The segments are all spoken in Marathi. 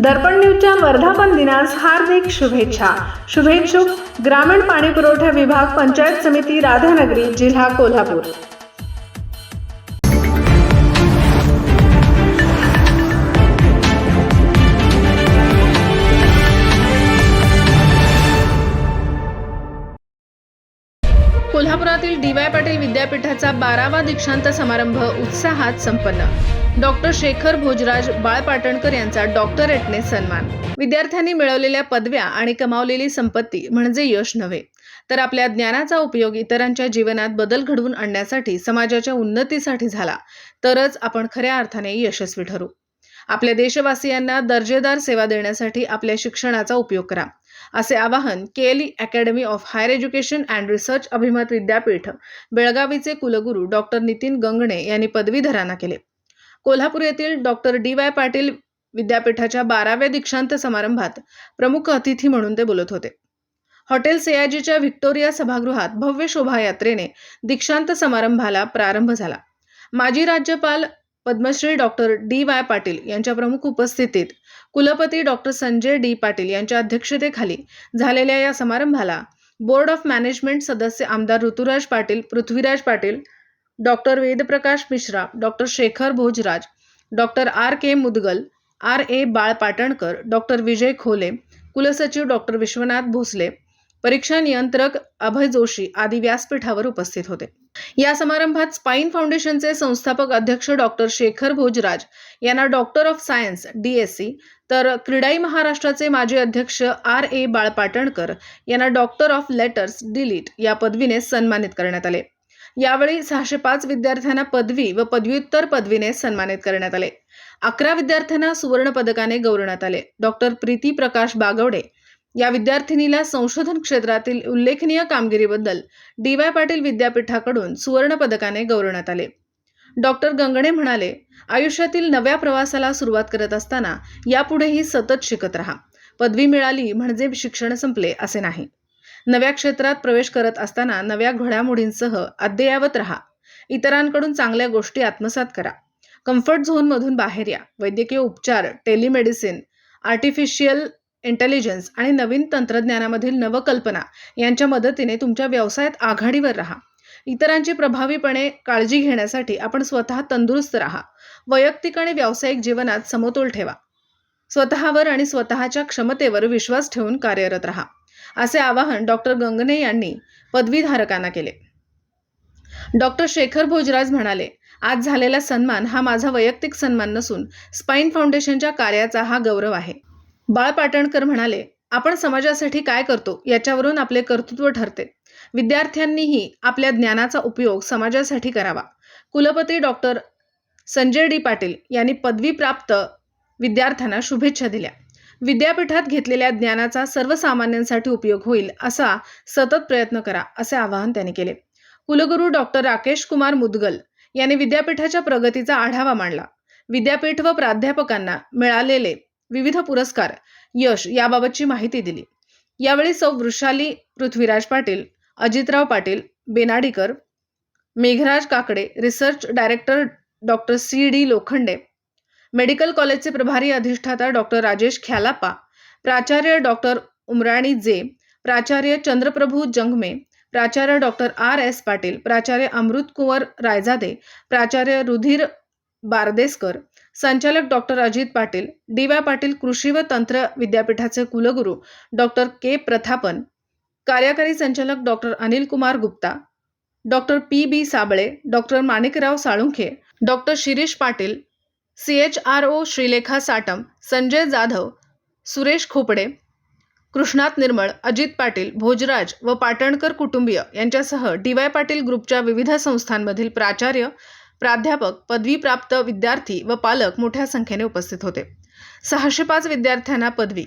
दर्पण न्यूजच्या वर्धापन दिनास हार्दिक शुभेच्छा. शुभेच्छुक ग्रामीण पाणी पुरवठा विभाग पंचायत समिती राधानगरी जिल्हा कोल्हापूर. कोल्हापुरातील डी वाय पाटील विद्यापीठाचा बारावा दीक्षांत समारंभ उत्साहात संपन्न. डॉक्टर शेखर भोजराज बाळ पाटणकर यांचा डॉक्टरेटने सन्मान. विद्यार्थ्यांनी मिळवलेल्या पदव्या आणि कमावलेली संपत्ती म्हणजे यश नव्हे. तर आपल्या ज्ञानाचा उपयोग इतरांच्या जीवनात बदल घडवून आणण्यासाठी समाजाच्या उन्नतीसाठी झाला तरच आपण खऱ्या अर्थाने यशस्वी ठरू. आपल्या देशवासियांना दर्जेदार सेवा देण्यासाठी आपल्या शिक्षणाचा उपयोग करा. असे आवाहन KLE academy of higher education and research अभिमत विद्यापीठ बेळगावीचे कुलगुरू डॉक्टर नितीन गंगणे यांनी पदवीधरांना केले. कोल्हापूर येथील डॉक्टर डी वाय पाटील विद्यापीठाच्या बाराव्या दीक्षांत समारंभात प्रमुख अतिथी म्हणून ते बोलत होते. हॉटेल सयाजीच्या व्हिक्टोरिया सभागृहात भव्य शोभायात्रेने दीक्षांत समारंभाला प्रारंभ झाला. माजी राज्यपाल Padmashri doctor D Y Patil यांच्या प्रमुख उपस्थितीत कुलपती डॉक्टर संजय डी. पाटील यांच्या अध्यक्षतेखाली झालेल्या या समारंभाला बोर्ड ऑफ मॅनेजमेंट सदस्य आमदार Ruturaj Patil Prithviraj Patil doctor Vedprakash Mishra doctor Shekhar Bhojraj doctor R. K. Mudgal R. A. Bal Patankar doctor विजय खोले कुलसचिव डॉक्टर विश्वनाथ भोसले परीक्षा नियंत्रक अभय जोशी आदी व्यासपीठावर उपस्थित होते. या समारंभात स्पाईन फाउंडेशनचे संस्थापक अध्यक्ष डॉक्टर शेखर भोजराज यांना डॉक्टर ऑफ सायन्स डीएससी तर क्रीडाई महाराष्ट्राचे माजी अध्यक्ष आर ए बाळ पाटणकर यांना डॉक्टर ऑफ लेटर्स डिलीट या पदवीने सन्मानित करण्यात आले. यावेळी सहाशे पाच विद्यार्थ्यांना पदवी व पदव्युत्तर पदवीने सन्मानित करण्यात आले. अकरा विद्यार्थ्यांना सुवर्ण पदकाने गौरवण्यात आले. डॉक्टर प्रीती प्रकाश बागवडे या विद्यार्थिनीला संशोधन क्षेत्रातील उल्लेखनीय कामगिरीबद्दल डी वाय पाटील विद्यापीठाकडून सुवर्णपदकाने गौरवण्यात आले. डॉक्टर गंगणे म्हणाले आयुष्यातील नव्या प्रवासाला सुरुवात करत असताना यापुढेही सतत शिकत राहा. पदवी मिळाली म्हणजे शिक्षण संपले असे नाही. नव्या क्षेत्रात प्रवेश करत असताना नव्या घडामोडींसह अद्ययावत राहा. इतरांकडून चांगल्या गोष्टी आत्मसात करा. कम्फर्ट झोनमधून बाहेर या. वैद्यकीय उपचार टेलिमेडिसिन आर्टिफिशियल इंटेलिजन्स आणि नवीन तंत्रज्ञानामधील नवकल्पना यांच्या मदतीने तुमच्या व्यवसायात आघाडीवर राहा. इतरांची प्रभावीपणे काळजी घेण्यासाठी आपण स्वतः तंदुरुस्त राहा. वैयक्तिक आणि व्यावसायिक जीवनात समतोल ठेवा. स्वतःवर आणि स्वतःच्या क्षमतेवर विश्वास ठेवून कार्यरत राहा. असे आवाहन डॉक्टर गंगने यांनी पदवीधारकांना केले. डॉक्टर शेखर भोजराज म्हणाले आज झालेला सन्मान हा माझा वैयक्तिक सन्मान नसून स्पाईन फाउंडेशनच्या कार्याचा हा गौरव आहे. बाळ पाटणकर म्हणाले आपण समाजासाठी काय करतो याच्यावरून आपले कर्तृत्व ठरते. विद्यार्थ्यांनीही आपल्या ज्ञानाचा उपयोग समाजासाठी करावा. कुलपती डॉक्टर संजय डी. पाटील यांनी पदवी प्राप्त विद्यार्थ्यांना शुभेच्छा दिल्या. विद्यापीठात घेतलेल्या ज्ञानाचा सर्वसामान्यांसाठी उपयोग होईल असा सतत प्रयत्न करा असे आवाहन त्यांनी केले. कुलगुरू डॉक्टर राकेश कुमार मुदगल यांनी विद्यापीठाच्या प्रगतीचा आढावा मांडला. विद्यापीठ व प्राध्यापकांना मिळालेले विविध पुरस्कार यश याबाबतची माहिती दिली. यावेळी सौ Vrushali Prithviraj Patil Ajitrao Patil Benadikar Meghraj Kakade research director doctor C D Lokhande medical कॉलेजचे प्रभारी अधिष्ठाता डॉक्टर राजेश ख्यालापा प्राचार्य डॉक्टर उमराणी जे प्राचार्य चंद्रप्रभू जंगमे प्राचार्य डॉक्टर आर एस पाटील प्राचार्य अमृत कुंवर रायजादे प्राचार्य रुधीर बारदेसकर संचालक doctor Ajit Patil D Y Patil कृषी व तंत्र विद्यापीठाचे कुलगुरू डॉक्टर के प्रथापन कार्यकारी संचालक doctor Anil Kumar Gupta doctor P B Sable doctor Manikrao Salunkhe doctor Shirish Patil C H R O Shrilekha Satam Sanjay Jadhav Suresh Khopade Krishnat Nirmal Ajit Patil Bhojraj व पाटणकर कुटुंबीय यांच्यासह डी वाय पाटील ग्रुपच्या विविध संस्थांमधील प्राचार्य प्राध्यापक पदवीप्राप्त विद्यार्थी व पालक मोठ्या संख्येने उपस्थित होते. सहाशे पाच विद्यार्थ्यांना पदवी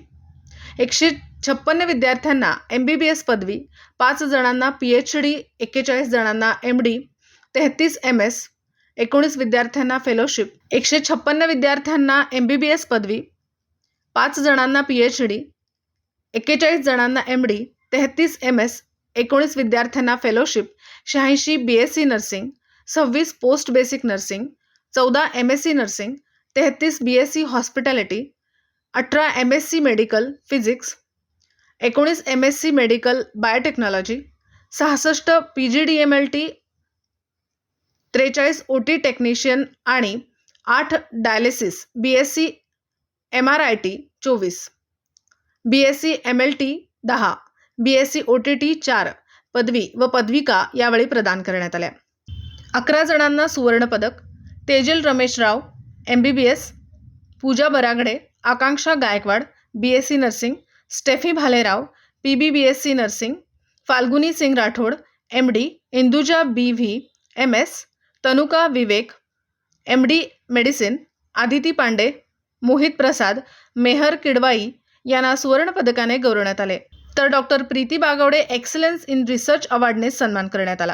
एकशे छप्पन्न विद्यार्थ्यांना एम बी बी एस पदवी पाच जणांना पी एच डी एक्केचाळीस जणांना एम डी तेहतीस एम एस एकोणीस विद्यार्थ्यांना फेलोशिप एकशे छप्पन्न विद्यार्थ्यांना एम बी बी एस पदवी पाच जणांना पी एच डी एक्केचाळीस जणांना एम डी तेहतीस एम एस एकोणीस विद्यार्थ्यांना फेलोशिप शहाऐंशी बी एस सी नर्सिंग सव्वीस पोस्ट बेसिक नर्सिंग चौदा एम एस सी नर्सिंग तेहतीस बी एस सी हॉस्पिटॅलिटी अठरा M S C medical physics एकोणीस M S C medical biotechnology सहासष्ट P G D M L T त्रेचाळीस ओ टी टेक्निशियन आणि आठ dialysis B S C M R I T चोवीस. B S C M L T दहा B S C O T T चार पदवी व पदविका यावेळी प्रदान करण्यात आल्या. अकरा जणांना सुवर्णपदक Tejal Ramesh Rao M B B S Pooja Baragade Akanksha Gaikwad B S C nursing Steffi Bhalerao P B B S C nursing Falguni Singh Rathod M D Induja B V M S Tanuka Vivek M D medicine Aditi Pandey Mohit Prasad Mehar Kidwai यांना सुवर्णपदकाने गौरवण्यात आले. तर doctor Preeti Bagwade excellence in research अवॉर्डने सन्मान करण्यात आला.